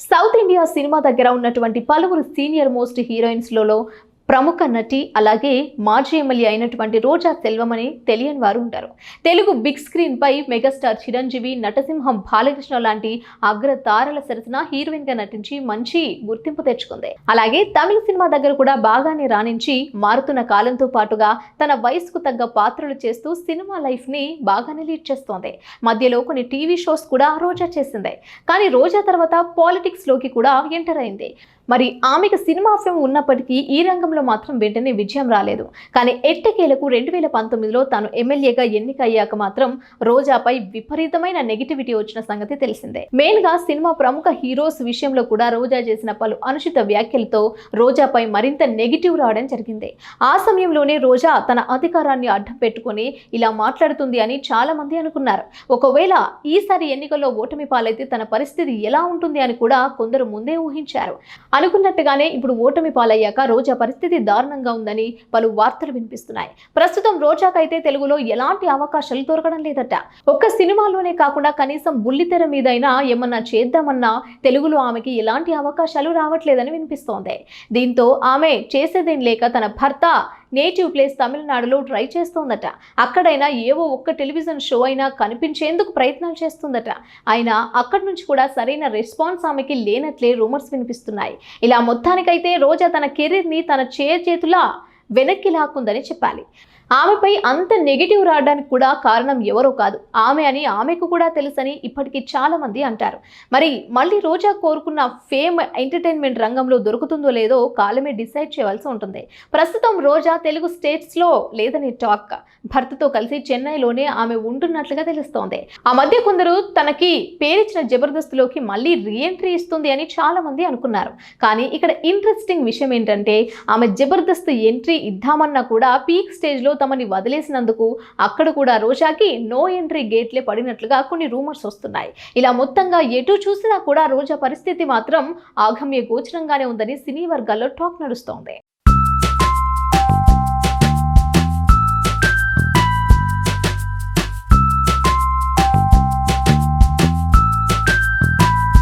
South India cinema దగ్గర ఉన్నటువంటి పలువురు సీనియర్ మోస్ట్ హీరోయిన్స్లలో ప్రముఖ నటి అలాగే మాజీ ఎమ్మెల్యే అయినటువంటి రోజా సెల్వమని తెలియని వారు ఉంటారు. తెలుగు బిగ్ స్క్రీన్ పై మెగాస్టార్ చిరంజీవి నటసింహం బాలకృష్ణ లాంటి అగ్ర తారల సరసన హీరోయిన్గా నటించి మంచి గుర్తింపు తెచ్చుకుంది. అలాగే తమిళ సినిమా దగ్గర కూడా బాగానే రాణించి మారుతున్న కాలంతో పాటుగా తన వయసుకు తగ్గ పాత్రలు చేస్తూ సినిమా లైఫ్ని బాగానే లీడ్ చేస్తోంది. మధ్యలో కొన్ని టీవీ షోస్ కూడా రోజా చేసింది. కానీ రోజా తర్వాత పాలిటిక్స్లోకి కూడా ఎంటర్ అయింది. మరి ఆమెకు సినిమా ఫేమ్ ఉన్నప్పటికీ ఈ రంగంలో మాత్రం వెంటనే విజయం రాలేదు. కానీ ఎట్టకేలకు రెండు వేల పంతొమ్మిదిలో తాను ఎమ్మెల్యేగా ఎన్నికయ్యాక మాత్రం రోజాపై విపరీతమైన నెగిటివిటీ వచ్చిన సంగతి తెలిసిందే. మెయిన్గా సినిమా ప్రముఖ హీరోస్ విషయంలో కూడా రోజా చేసిన పలు అనుచిత వ్యాఖ్యలతో రోజాపై మరింత నెగిటివ్ రావడం జరిగింది. ఆ సమయంలోనే రోజా తన అధికారాన్ని అడ్డం పెట్టుకొని ఇలా మాట్లాడుతుంది అని చాలా మంది అనుకున్నారు. ఒకవేళ ఈసారి ఎన్నికల్లో ఓటమి పాలైతే తన పరిస్థితి ఎలా ఉంటుంది అని కూడా కొందరు ముందే ఊహించారు. అనుకున్నట్టుగానే ఇప్పుడు ఓటమి పాలయ్యాక రోజా పరిస్థితి దారుణంగా ఉందని పలు వార్తలు వినిపిస్తున్నాయి. ప్రస్తుతం రోజాకైతే తెలుగులో ఎలాంటి అవకాశాలు దొరకడం లేదట. ఒక్క సినిమాలోనే కాకుండా కనీసం బుల్లితెర మీదైనా ఏమన్నా చేద్దామన్నా తెలుగులో ఆమెకి ఎలాంటి అవకాశాలు రావట్లేదని వినిపిస్తోంది. దీంతో ఆమె చేసేదేం లేక తన భర్త నేటివ్ ప్లేస్ తమిళనాడులో ట్రై చేస్తోందట. అక్కడైనా ఏవో ఒక్క టెలివిజన్ షో అయినా కనిపించేందుకు ప్రయత్నాలు చేస్తుందట. అయినా అక్కడి నుంచి కూడా సరైన రెస్పాన్స్ ఆమెకి లేనట్లే రూమర్స్ వినిపిస్తున్నాయి. ఇలా మొత్తానికైతే రోజా తన కెరీర్ని తన చేతులా వెనక్కి లాక్కుందని చెప్పాలి. ఆమెపై అంత నెగిటివ్ రావడానికి కూడా కారణం ఎవరో కాదు. ఆమె అని ఆమెకు కూడా తెలుసని ఇప్పటికీ చాలా మంది అంటారు. మరి మళ్ళీ రోజా కోరుకున్న ఫేమ్ ఎంటర్టైన్మెంట్ రంగంలో దొరుకుతుందో లేదో కాలమే డిసైడ్ చేయవలసి ఉంటుంది. ప్రస్తుతం రోజా తెలుగు స్టేట్స్లో లేదని టాక్. భర్తతో కలిసి చెన్నైలోనే ఆమె ఉంటున్నట్లుగా తెలుస్తోంది. ఆ మధ్య కొందరు తనకి పేరిచ్చిన జబర్దస్త్లోకి మళ్ళీ రీఎంట్రీ ఇస్తుంది అని చాలా మంది అనుకున్నారు. కానీ ఇక్కడ ఇంట్రెస్టింగ్ విషయం ఏంటంటే ఆమె జబర్దస్త్ ఎంట్రీ ఇద్దామన్నా కూడా పీక్ స్టేజ్లో తమని వదిలేసినందుకు అక్కడ కూడా రోజాకి నో ఎంట్రీ గేట్లే పడినట్లుగా కొన్ని రూమర్స్ వస్తున్నాయి. ఇలా మొత్తంగా ఎటు చూసినా కూడా రోజా పరిస్థితి మాత్రం ఆగమ్య గోచరంగానే ఉందని సినీ వర్గాల్లో టాక్ నడుస్తోంది.